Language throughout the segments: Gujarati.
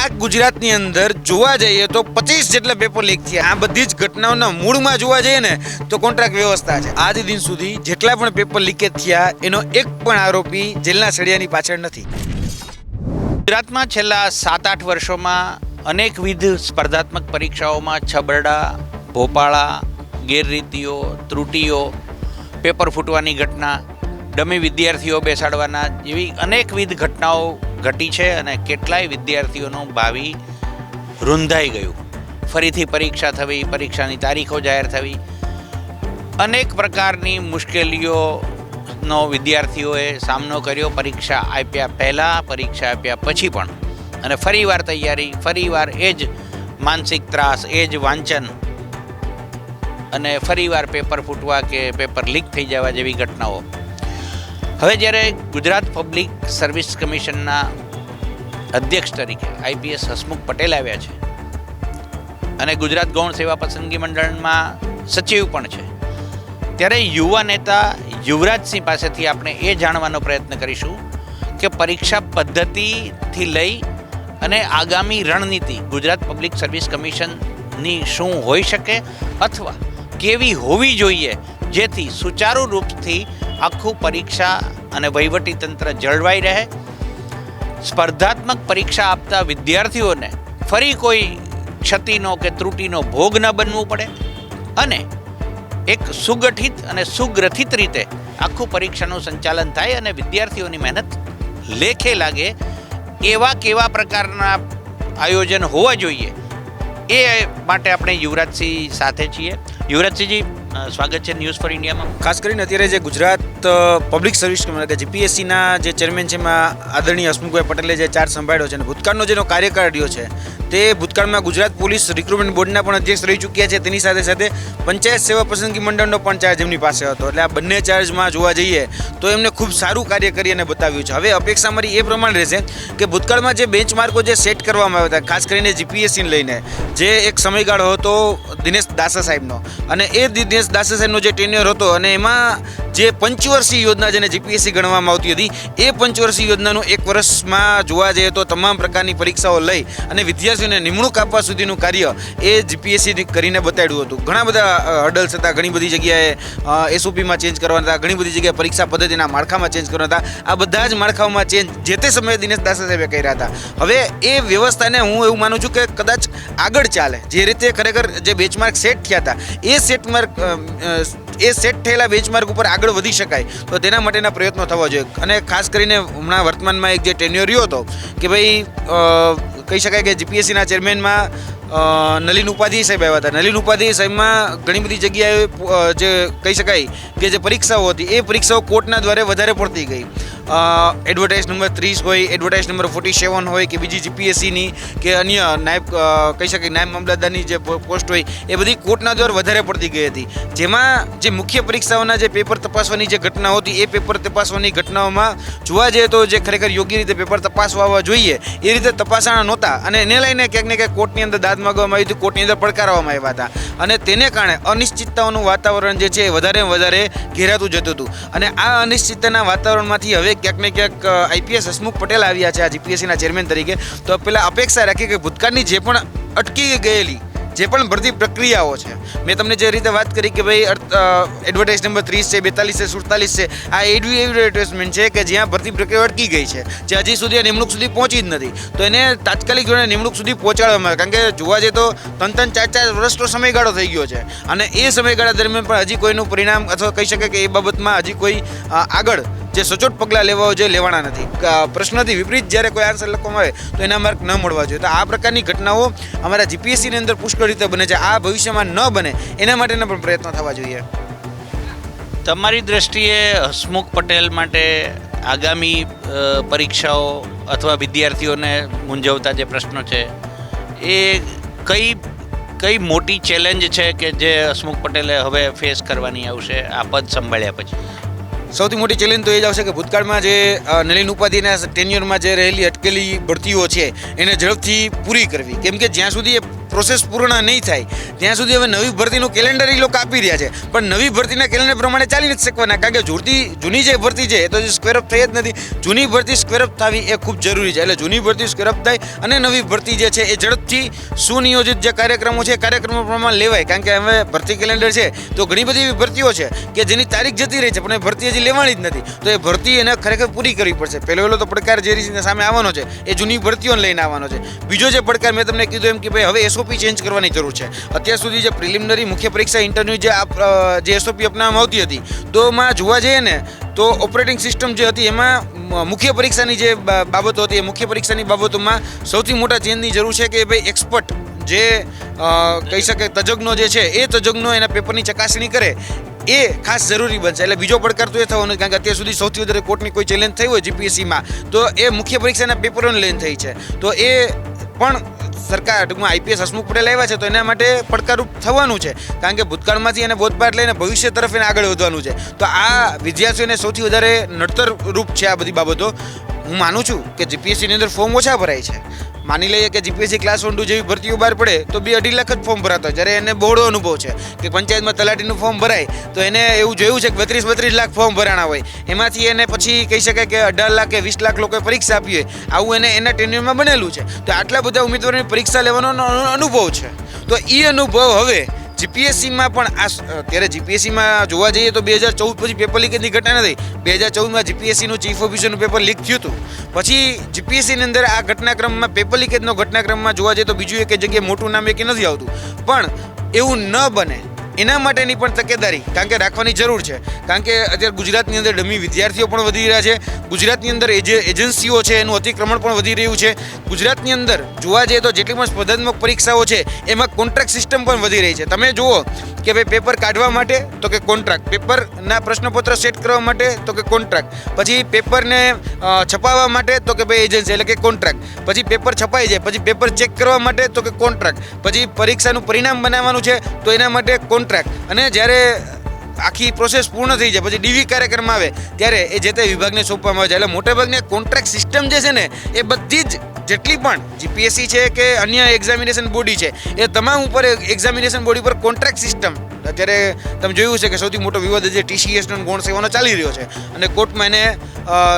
આ ગુજરાતની અંદર જોવા જઈએ તો પચીસ જેટલા પેપર લીક થયા. આ બધી જ ઘટનાઓના મૂળમાં જોવા જઈએ ને તો કોન્ટ્રાક્ટ વ્યવસ્થા છે. આજ દિન સુધી જેટલા પણ પેપર લીકેજ થયા, એનો એક પણ આરોપી જેલના સળિયાની પાછળ નથી. ગુજરાતમાં છેલ્લા સાત આઠ વર્ષોમાં અનેકવિધ સ્પર્ધાત્મક પરીક્ષાઓમાં છબરડા, ભોપાળા, ગેરરીતિઓ, ત્રુટીઓ પેપર ફૂટવાની ઘટના, ડમી વિદ્યાર્થીઓ બેસાડવાના જેવી અનેકવિધ ઘટનાઓ ઘટી છે અને કેટલાય વિદ્યાર્થીઓનું ભાવિ રૂંધાઈ ગયું. ફરીથી પરીક્ષા થવી, પરીક્ષાની તારીખો જાહેર થવી. અનેક પ્રકારની મુશ્કેલીઓનો વિદ્યાર્થીઓએ સામનો કર્યો, પરીક્ષા આપ્યા પહેલાં, પરીક્ષા આપ્યા પછી પણ. અને ફરીવાર તૈયારી, ફરીવાર એ જ માનસિક ત્રાસ, એ જ વાંચન. અને ફરીવાર પેપર ફૂટવા કે પેપર લીક થઈ જવા જેવી ઘટનાઓ. હવે જ્યારે ગુજરાત પબ્લિક સર્વિસ કમિશનના અધ્યક્ષ તરીકે આઈપીએસ હસમુખ પટેલ આવ્યા છે અને ગુજરાત ગૌણ સેવા પસંદગી મંડળમાં સચિવ પણ છે, ત્યારે યુવા નેતા યુવરાજસિંહ પાસેથી આપણે એ જાણવાનો પ્રયત્ન કરીશું કે પરીક્ષા પદ્ધતિથી લઈ અને આગામી રણનીતિ ગુજરાત પબ્લિક સર્વિસ કમિશનની શું હોઈ શકે અથવા કેવી હોવી જોઈએ જેથી સુચારુ રૂપથી આખું પરીક્ષા અને વહીવટી તંત્ર જળવાઈ રહે. સ્પર્ધાત્મક પરીક્ષા આપતા વિદ્યાર્થીઓને ફરી કોઈ ક્ષતિનો કે ત્રુટીનો ભોગ ન બનવું પડે અને એક સુગઠિત અને સુગ્રથિત રીતે આખું પરીક્ષાનું સંચાલન થાય અને વિદ્યાર્થીઓની મહેનત લેખે લાગે. એવા કેવા પ્રકારના આયોજન હોવા જોઈએ એ માટે આપણે યુવરાજસિંહ સાથે છીએ. યુવરાજસિંહજી સ્વાગત છે ન્યૂઝ ફોર ઇન્ડિયામાં ખાસ કરીને અત્યારે જે ગુજરાત પબ્લિક સર્વિસ જીપીએસસીના જે ચેરમેન છે એમાં આદરણીય હસમુખભાઈ પટેલે જે ચાર્જ સંભાળ્યો છે અને ભૂતકાળનો જેનો કાર્યકાળ રહ્યો છે, તે ભૂતકાળમાં ગુજરાત પોલીસ રિક્રુટમેન્ટ બોર્ડના પણ અધ્યક્ષ રહી ચૂક્યા છે. તેની સાથે સાથે પંચાયત સેવા પસંદગી મંડળનો પણ ચાર્જ એમની પાસે હતો. એટલે આ બંને ચાર્જમાં જોવા જઈએ તો એમને ખૂબ સારું કાર્ય કરી અને બતાવ્યું છે. હવે અપેક્ષા મારી એ પ્રમાણે રહેશે કે ભૂતકાળમાં જે બેન્ચમાર્કો જે સેટ કરવામાં આવ્યા હતા, ખાસ કરીને જીપીએસસીને લઈને, જે એક સમયગાળો હતો દિનેશ દાસા સાહેબનો, અને એ દિનેશ દાસા સાહેબનો જે ટેન્યુઅર હતો અને એમાં જે પંચવર્ષીય યોજના જેને જીપીએસસી ગણવામાં આવતી હતી, એ પંચવર્ષીય યોજનાનું એક વર્ષમાં જોવા જઈએ તો તમામ પ્રકારની પરીક્ષાઓ લઈ અને વિદ્યાર્થીઓને નિમણૂક આપવા સુધીનું કાર્ય એ જીપીએસસી કરીને બતાડ્યું હતું. ઘણા બધા હર્ડલ્સ હતા, ઘણી બધી જગ્યાએ એસઓપીમાં ચેન્જ કરવાના હતા, ઘણી બધી જગ્યાએ પરીક્ષા પદ્ધતિના માળખામાં ચેન્જ કરવાના હતા. આ બધા જ માળખાઓમાં ચેન્જ જે તે સમયે દિનેશ દાસા સાહેબે કર્યા હતા. હવે એ વ્યવસ્થાને હું એવું માનું છું કે કદાચ આગળ ચાલે. જે રીતે ખરેખર જે બેચમાર્ક સેટ થયા હતા, એ સેટ માર્ક એ સેટ થયેલા બેચમાર્ક ઉપર આગળ વધી શકાય. તો તેના માટેના પ્રયત્નો થવા જોઈએ. અને ખાસ કરીને હમણાં વર્તમાનમાં એક જે ટેન્યુઅર રહ્યો હતો, કે ભાઈ કહી શકાય કે જીપીએસસીના ચેરમેનમાં નલિન ઉપાધ્યાય સાહેબ આવ્યા હતા. નલિન ઉપાધ્યાય સાહેબમાં ઘણી બધી જગ્યાએ જે કહી શકાય કે જે પરીક્ષાઓ હતી, એ પરીક્ષાઓ કોર્ટના દ્વારા વધારે પડતી ગઈ. એડવર્ટાઇઝ નંબર ત્રીસ હોય એડવર્ટાઇઝ નંબર ફોર્ટી સેવન હોય કે બીજી જીપીએસસીની કે અન્ય નાયબ કહી શકાય નાયબ મામલતદારની જે પોસ્ટ હોય, એ બધી કોર્ટના દ્વારા વધારે પડતી ગઈ હતી. જેમાં જે મુખ્ય પરીક્ષાઓના જે પેપર તપાસવાની જે ઘટનાઓ હતી, એ પેપર તપાસવાની ઘટનાઓમાં જોવા જઈએ તો જે ખરેખર યોગ્ય રીતે પેપર તપાસવા જોઈએ, એ રીતે તપાસાણા નહોતા. અને એને લઈને ક્યાંક ને ક્યાંક કોર્ટની અંદર દાદ માગવામાં આવી હતી કોર્ટની અંદર પડકારવામાં આવ્યા હતા. અને તેને કારણે અનિશ્ચિતતાઓનું વાતાવરણ જે છે એ વધારે વધારે ઘેરાતું જતું હતું. અને આ અનિશ્ચિતતાના વાતાવરણમાંથી હવે ક્યાંક ને ક્યાંક આઈપીએસ હસમુખ પટેલ આવ્યા છે આ જીપીએસસીના ચેરમેન તરીકે. તો પહેલાં અપેક્ષા રાખી કે ભૂતકાળની જે પણ અટકી ગયેલી જે પણ ભરતી પ્રક્રિયાઓ છે. મેં તમને જે રીતે વાત કરી કે ભાઈ એડવર્ટાઇઝ નંબર ત્રીસ છે, બેતાલીસ છે, સુડતાલીસ છે, આ એવી એડવર્ટાઇઝમેન્ટ છે કે જ્યાં ભરતી પ્રક્રિયા અટકી ગઈ છે, જે હજી સુધી આ નિમણૂક સુધી પહોંચી જ નથી. તો એને તાત્કાલિક જોડે નિમણૂક સુધી પહોંચાડવામાં આવે. કારણ કે જોવા જઈએ તો ત્રણ ત્રણ ચાર ચાર વર્ષનો સમયગાળો થઈ ગયો છે. અને એ સમયગાળા દરમિયાન પણ હજી કોઈનું પરિણામ અથવા કહી શકે કે એ બાબતમાં હજી કોઈ આગળ જે સચોટ પગલાં લેવા જોઈએ લેવાના નથી. પ્રશ્નથી વિપરીત જ્યારે કોઈ આન્સર લખવામાં આવે, તો એના માર્ક ન મળવા જોઈએ. તો આ પ્રકારની ઘટનાઓ અમારા જીપીએસસીની અંદર પુષ્કળ રીતે બને છે. આ ભવિષ્યમાં ન બને, એના માટેના પણ પ્રયત્નો થવા જોઈએ. તમારી દ્રષ્ટિએ હસમુખ પટેલ માટે આગામી પરીક્ષાઓ અથવા વિદ્યાર્થીઓને મૂંઝવતા જે પ્રશ્નો છે, એ કઈ કઈ મોટી ચેલેન્જ છે કે જે હસમુખ પટેલે હવે ફેસ કરવાની આવશે આ પદ સંભાળ્યા પછી? સૌથી મોટી ચેલેન્જ તો એ જ આવશે કે ભૂતકાળમાં જે નલિન ઉપાધ્યાયના ટેન્યુરમાં જે રહેલી અટકેલી ભરતીઓ છે, એને ઝડપથી પૂરી કરવી. કેમ કે જ્યાં સુધી એ પ્રોસેસ પૂર્ણ નહીં થાય. ત્યાં સુધી હવે નવી ભરતીનું કેલેન્ડર એ લોકો આપી રહ્યા છે. પણ નવી ભરતીના કેલેન્ડર પ્રમાણે ચાલી નથી શકવાના. કારણ કે જૂની જૂની જે ભરતી છે, એ તો સ્ક્વેર અપ થઈ જ નથી. જૂની ભરતી સ્ક્વેર અપ થવી એ ખૂબ જરૂરી છે. એટલે જૂની ભરતી સ્ક્વેરઅપ થાય અને નવી ભરતી જે છે, એ ઝડપથી સુનિયોજિત જે કાર્યક્રમો છે, એ કાર્યક્રમો પ્રમાણે લેવાય. કારણ કે હવે ભરતી કેલેન્ડર છે, તો ઘણી બધી એવી ભરતીઓ છે કે જેની તારીખ જતી રહી છે, પણ એ ભરતી હજી લેવાની જ નથી. તો એ ભરતી એને ખરેખર પૂરી કરવી પડશે. પહેલો પહેલો તો પડકાર જે રીતે સામે આવવાનો છે, એ જૂની ભરતીઓને લઈને આવવાનો છે. બીજો જે પડકાર મેં તમને કીધું એમ કે ભાઈ હવે એસઓપી ચેન્જ કરવાની જરૂર છે. અત્યાર સુધી જે પ્રિલિમિનરી મુખ્ય પરીક્ષા ઇન્ટરવ્યુ જે જે એસઓપી અપનાવવામાં આવતી હતી, તો એમાં જોવા જઈએ ને, તો ઓપરેટિંગ સિસ્ટમ જે હતી એમાં મુખ્ય પરીક્ષાની જે બાબતો હતી એ મુખ્ય પરીક્ષાની બાબતોમાં સૌથી મોટા ચેન્જની જરૂર છે કે ભાઈ એક્સપર્ટ જે કહી શકે તજજ્ઞો જે છે, એ તજજ્ઞો એના પેપરની ચકાસણી કરે, એ ખાસ જરૂરી બનશે. એટલે બીજો પડકાર તો એ થવાનો કારણ કે અત્યાર સુધી સૌથી વધારે કોર્ટની કોઈ ચેલેન્જ થઈ હોય જીપીએસસીમાં તો એ મુખ્ય પરીક્ષાના પેપરોને લઈને થઈ છે. તો એ પણ સરકાર ટૂંકમાં આઈપીએસ હસમુખ પટેલ આવ્યા છે, તો એના માટે પડકારરૂપ થવાનું છે. કારણ કે ભૂતકાળમાંથી એને બોધપાઠ લઈને ભવિષ્ય તરફ એને આગળ વધવાનું છે. તો આ વિદ્યાર્થીઓને સૌથી વધારે નડતર રૂપ છે આ બધી બાબતો. હું માનું છું કે જીપીએસસીની અંદર ફોર્મ ઓછા ભરાય છે. માની લઈએ કે જીપીએસસી ક્લાસ વન ટુ જેવી ભરતીઓ બહાર પડે, તો બે અઢી લાખ જ ફોર્મ ભરાતા જ્યારે એને બહોળો અનુભવ છે કે પંચાયતમાં તલાટીનું ફોર્મ ભરાય, તો એને એવું જોયું છે કે બત્રીસ બત્રીસ લાખ ફોર્મ ભરાણા હોય. એમાંથી એને પછી કહી શકાય કે અઢાર લાખ કે વીસ લાખ લોકોએ પરીક્ષા આપી હોય. આવું એને એના ટેન્યુરમાં બનેલું છે. તો આટલા બધા ઉમેદવારોની પરીક્ષા લેવાનો અનુભવ છે. તો એ અનુભવ હવે જીપીએસસીમાં પણ આ અત્યારે જીપીએસસીમાં જોવા જઈએ તો બે હજાર ચૌદ પછી પેપર લીકેજની ઘટના નથી. બે હજાર ચૌદમાં જીપીએસસીનું ચીફ ઓફિસરનું પેપર લીક થયું હતું. પછી જીપીએસસીની અંદર આ ઘટનાક્રમમાં પેપર લીકેજનો ઘટનાક્રમમાં જોવા જઈએ તો બીજું એક જગ્યાએ મોટું નામ એક નથી આવતું. પણ એવું ન બને એના માટેની પણ તકેદારી, કારણ કે રાખવાની જરૂર છે. કારણ કે અત્યારે ગુજરાતની અંદર ડમી વિદ્યાર્થીઓ પણ વધી રહ્યા છે. ગુજરાતની અંદર એજે, એજન્સીઓ છે, એનું અતિક્રમણ પણ વધી રહ્યું છે. ગુજરાતની અંદર જોવા જઈએ તો જેટલી પણ સ્પર્ધાત્મક પરીક્ષાઓ છે, એમાં કોન્ટ્રાક્ટ સિસ્ટમ પણ વધી રહી છે. તમે જુઓ કે ભાઈ પેપર કાઢવા માટે તો કે કોન્ટ્રાક્ટ, પેપરના પ્રશ્નપત્ર સેટ કરવા માટે તો કે કોન્ટ્રાક્ટ, પછી પેપરને છપાવવા માટે તો કે ભાઈ એજન્સી એટલે કે કોન્ટ્રાક્ટ, પછી પેપર છપાઈ જાય, પછી પેપર ચેક કરવા માટે તો કે કોન્ટ્રાક્ટ, પછી પરીક્ષાનું પરિણામ બનાવવાનું છે તો એના માટે કોન્ટ્રાક્ટ અને જ્યારે આખી પ્રોસેસ પૂર્ણ થઈ જાય, પછી ડીવી કાર્યક્રમ આવે, ત્યારે એ જે તે વિભાગને સોંપવામાં આવે છે. એટલે મોટેભાગની કોન્ટ્રાક્ટ સિસ્ટમ જે છે ને, એ બધી જ જેટલી પણ જીપીએસસી છે કે અન્ય એક્ઝામિનેશન બોડી છે, એ તમામ ઉપર એક્ઝામિનેશન બોડી પર કોન્ટ્રાક્ટ સિસ્ટમ અત્યારે તમે જોયું છે કે સૌથી મોટો વિવાદ જે ટીસીએસનો ગૌણ સેવાનો ચાલી રહ્યો છે. અને કોર્ટમાં એને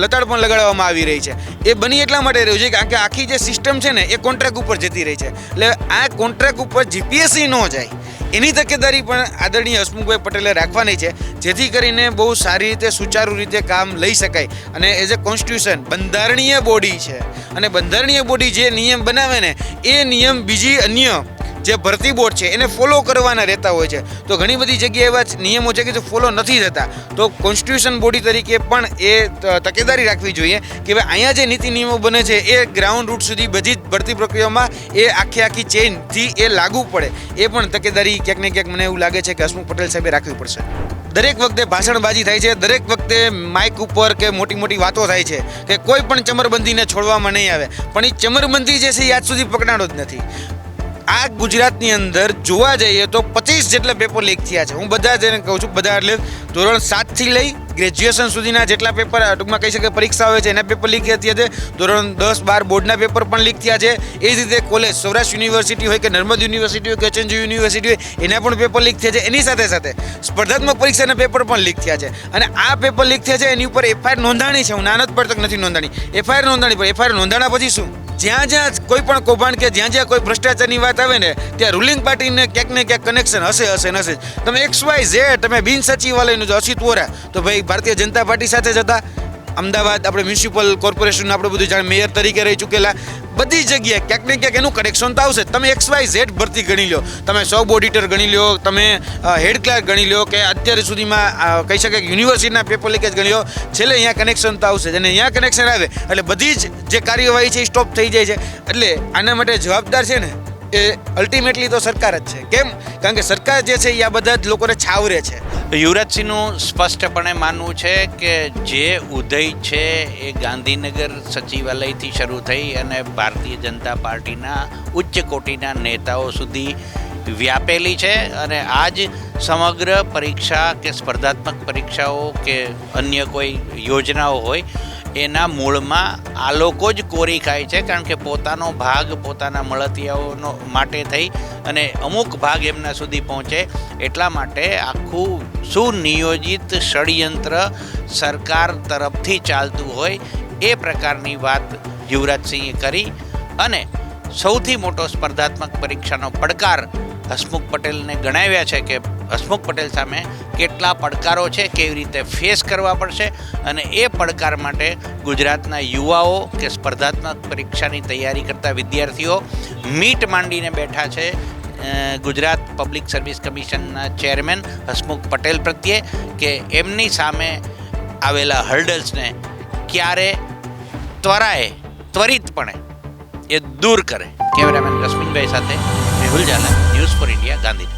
લતાડ પણ લગાડવામાં આવી રહી છે. એ બની એટલા માટે રહ્યું છે કારણ કે આખી જે સિસ્ટમ છે ને, એ કોન્ટ્રાક્ટ ઉપર જતી રહી છે. એટલે આ કોન્ટ્રાક્ટ ઉપર જીપીએસસી ન જાય. એની તકેદારી પણ આદરણીય હસમુખભાઈ પટેલે રાખવાની છે, જેથી કરીને બહુ સારી રીતે, સુચારુ રીતે કામ લઈ શકાય. અને એઝ એ કોન્સ્ટિટ્યુશન બંધારણીય બોડી છે. અને બંધારણીય બોડી જે નિયમ બનાવે ને, એ નિયમ બીજી અન્ય જે ભરતી બોર્ડ છે, એને ફોલો કરવાના રહેતા હોય છે. તો ઘણી બધી જગ્યાએ એવા નિયમો છે કે જે ફોલો નથી થતા. તો કોન્સ્ટિટ્યુશન બોડી તરીકે પણ એ તકેદારી રાખવી જોઈએ કે ભાઈ અહીંયા જે નીતિ નિયમો બને છે, એ ગ્રાઉન્ડ રૂટ સુધી બધી જ ભરતી પ્રક્રિયામાં એ આખી આખી ચેઇનથી એ લાગુ પડે. એ પણ તકેદારી ક્યાંક ને ક્યાંક મને એવું લાગે છે કે હસમુખ પટેલ સાહેબે રાખવી પડશે. દરેક વખતે ભાષણબાજી થાય છે, દરેક વખતે માઇક ઉપર કે મોટી મોટી વાતો થાય છે કે કોઈ પણ ચમરબંધીને છોડવામાં નહીં આવે. પણ એ ચમરબંધી જે છે એ આજ સુધી પકડાણો જ નથી. આ ગુજરાતની અંદર જોવા જઈએ તો પચીસ જેટલા પેપર લીક થયા છે. હું બધા જ એને કહું છું, બધા એટલે ધોરણ સાતથી લઈ ગ્રેજ્યુએશન સુધીના જેટલા પેપર ટૂંકમાં કહી શકે પરીક્ષા હોય છે, એના પેપર લીક થયા છે. ધોરણ દસ બાર બોર્ડના પેપર પણ લીક થયા છે. એ જ રીતે કોલેજ સૌરાષ્ટ્ર યુનિવર્સિટી હોય કે નર્મદ યુનિવર્સિટી હોય કે એચએનજી યુનિવર્સિટી હોય, એના પણ પેપર લીક થયા છે. એની સાથે સાથે સ્પર્ધાત્મક પરીક્ષાના પેપર પણ લીક થયા છે. અને આ પેપર લીક થયા છે, એની ઉપર એફઆઈઆર નોંધાણી છે. હું નાનત પડતક નથી નોંધાણી. એફઆઈઆર નોંધાણી, પણ એફઆઈઆર નોંધાણા પછી શું? જ્યાં જ્યાં કોઈ પણ કૌભાંડ કે જ્યાં જ્યાં કોઈ ભ્રષ્ટાચારની વાત આવે ને, ત્યાં રૂલિંગ પાર્ટીને ક્યાંક ને ક્યાંક કનેક્શન હશે હશે ને હશે. તમે એક્સ વાય ઝેડ તમે બિન સચિવાલયનું જો અસિત વોરા તો ભાઈ, ભારતીય જનતા પાર્ટી સાથે જતા અમદાવાદ, આપણે મ્યુનિસિપલ કોર્પોરેશન આપણે બધું જાણ મેયર તરીકે રહી ચૂકેલા. બધી જગ્યાએ ક્યાંક ને ક્યાંક એનું કનેક્શન તો આવશે તમે એક્સ વાય ઝેડ ભરતી ગણી લો. તમે સબ ઓડિટર ગણી લો, તમે હેડ ક્લાર્ક ગણી લો કે અત્યારે સુધીમાં કહી શકાય કે યુનિવર્સિટીના પેપર લીકેજ ગણી લો, છેલ્લે અહીંયા કનેક્શન તો આવશે અને અહીંયા કનેક્શન આવે. એટલે બધી જ જે કાર્યવાહી છે એ સ્ટોપ થઈ જાય છે. એટલે આના માટે જવાબદાર છે ને, એ અલ્ટિમેટલી તો સરકાર જ છે. કેમ? કારણ કે સરકાર જે છે એ આ બધા જ લોકોને છાવરે છે. યુવરાજસિંહનું સ્પષ્ટપણે માનવું છે કે જે ઉદય છે એ ગાંધીનગર સચિવાલયથી શરૂ થઈ અને ભારતીય જનતા પાર્ટીના ઉચ્ચ કોટીના નેતાઓ સુધી વ્યાપેલી છે અને આજ સમગ્ર પરીક્ષા કે સ્પર્ધાત્મક પરીક્ષાઓ કે અન્ય કોઈ યોજનાઓ હોય એના મૂળમાં આ લોકો જ કોરી ખાય છે, કારણ કે પોતાનો ભાગ પોતાના મળતિયાઓનો માટે થઈ અને અમુક ભાગ એમના સુધી પહોંચે. એટલા માટે આખું સુનિયોજિત ષડયંત્ર સરકાર તરફથી ચાલતું હોય એ પ્રકારની વાત યુવરાજસિંહે કરી અને સૌથી મોટો સ્પર્ધાત્મક પરીક્ષાનો પડકાર હસમુખ પટેલને ગણાવ્યા છે કે હસમુખ પટેલ સામે કેટલા પડકારો છે, કેવી રીતે ફેસ કરવા પડશે અને એ પડકાર માટે ગુજરાતના યુવાઓ કે સ્પર્ધાત્મક પરીક્ષાની તૈયારી કરતા વિદ્યાર્થીઓ મીટ માંડીને બેઠા છે ગુજરાત પબ્લિક સર્વિસ કમિશનના ચેરમેન હસમુખ પટેલ પ્રત્યે કે એમની સામે આવેલા હર્ડલ્સને ક્યારે ત્વરાએ, ત્વરિતપણે એ દૂર કરે. કેમેરામેન રશ્મિનભાઈ સાથે Mehul Zala news for India Gandhinagar.